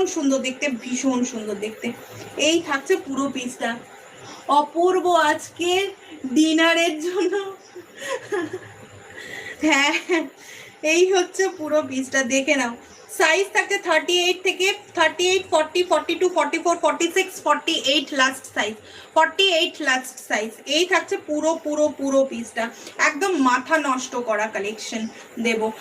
ভীষণ সুন্দর দেখতে, ভীষণ সুন্দর দেখতে। এই থাকছে পুরো পিসটা অপূর্ব আজকে ডিনারের জন্য। হ্যাঁ এই হচ্ছে পুরো পিসটা দেখে নাও। সাইজ থাকছে থার্টি এইট থেকে thirty eight forty forty two forty four forty six forty eight last size forty eight last size এই থাকছে পুরো পুরো পুরো পিসটা একদম মাথা নষ্ট করা কালেকশন দেবো।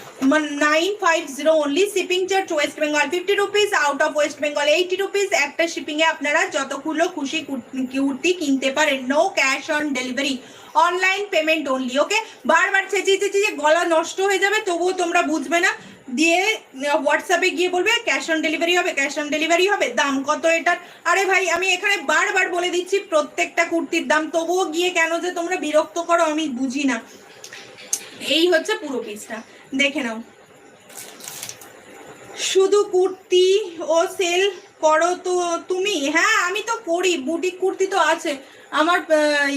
Nine five zero only shipping charge West Bengal fifty rupees out of West Bengal eighty rupees একটা শিপিংয়ে আপনারা যতগুলো খুশি কুর্তি- কিনতে পারেন no cash on delivery online payment only okay বারবার চেঁচিয়ে চেঁচিয়ে গলা নষ্ট হয়ে যাবে, তবুও তোমরা বুঝবে না। দিয়ে হোয়াটসঅ্যাপে গিয়ে বলবে ক্যাশ অন ডেলিভারি হবে ক্যাশ অন ডেলিভারি হবে, দাম কত এটার? আরে ভাই, আমি এখানে বারবার বলে দিচ্ছি, প্রত্যেকটা কুর্তির দাম, তবুও গিয়ে কেন যে তোমরা বিরক্ত করো, আমি বুঝি না। এই হচ্ছে পুরো পিসটা দেখে নাও। শুধু কুর্তি ও সেল করো তো তুমি। হ্যাঁ আমি তো করি বুটিক কুর্তি তো আছে। আমার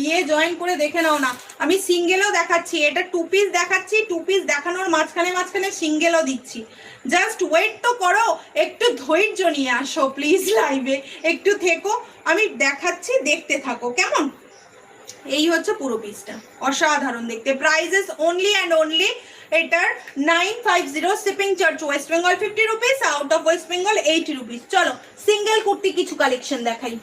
ইয়ে জয়েন করে দেখে নাও না। আমি সিঙ্গেলও দেখাচ্ছি, এটা টু পিস দেখাচ্ছি টু পিস দেখানোর মাঝখানে মাঝখানে সিঙ্গেলও দিচ্ছি। জাস্ট ওয়েট তো করো, একটু ধৈর্য নিয়ে আসো প্লিজ লাইভে একটু থেকো, আমি দেখাচ্ছি, দেখতে থাকো, কেমন? এই হচ্ছে পুরো পিসটা অসাধারণ দেখতে। প্রাইজেস অনলি অ্যান্ড অনলি এটার nine five zero shipping charge West Bengal fifty rupees out of West Bengal eighty rupees চলো সিঙ্গেল কুর্তি কিছু কালেকশন দেখাই।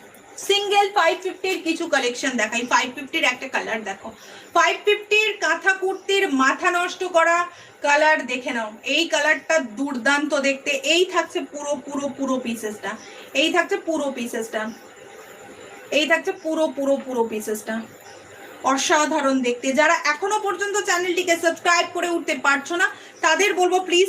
সিঙ্গেল ফাইভ ফিফটির কিছু কালেকশন দেখাই। ফাইভ ফিফটির একটা কালার দেখো। ফাইভ ফিফটির কাঁথা কুর্তির মাথা নষ্ট করা কালার দেখে নাও। এই কালারটা দুর্দান্ত দেখতে। এই থাকছে পুরো পুরো পুরো পিসেসটা এই থাকছে পুরো পিসেসটা এই থাকছে পুরো পুরো পুরো পিসেসটা অসাধারণ দেখতে। যারা এখনও পর্যন্ত চ্যানেলটিকে সাবস্ক্রাইব করে উঠতে পারছ না তাদের বলব প্লিজ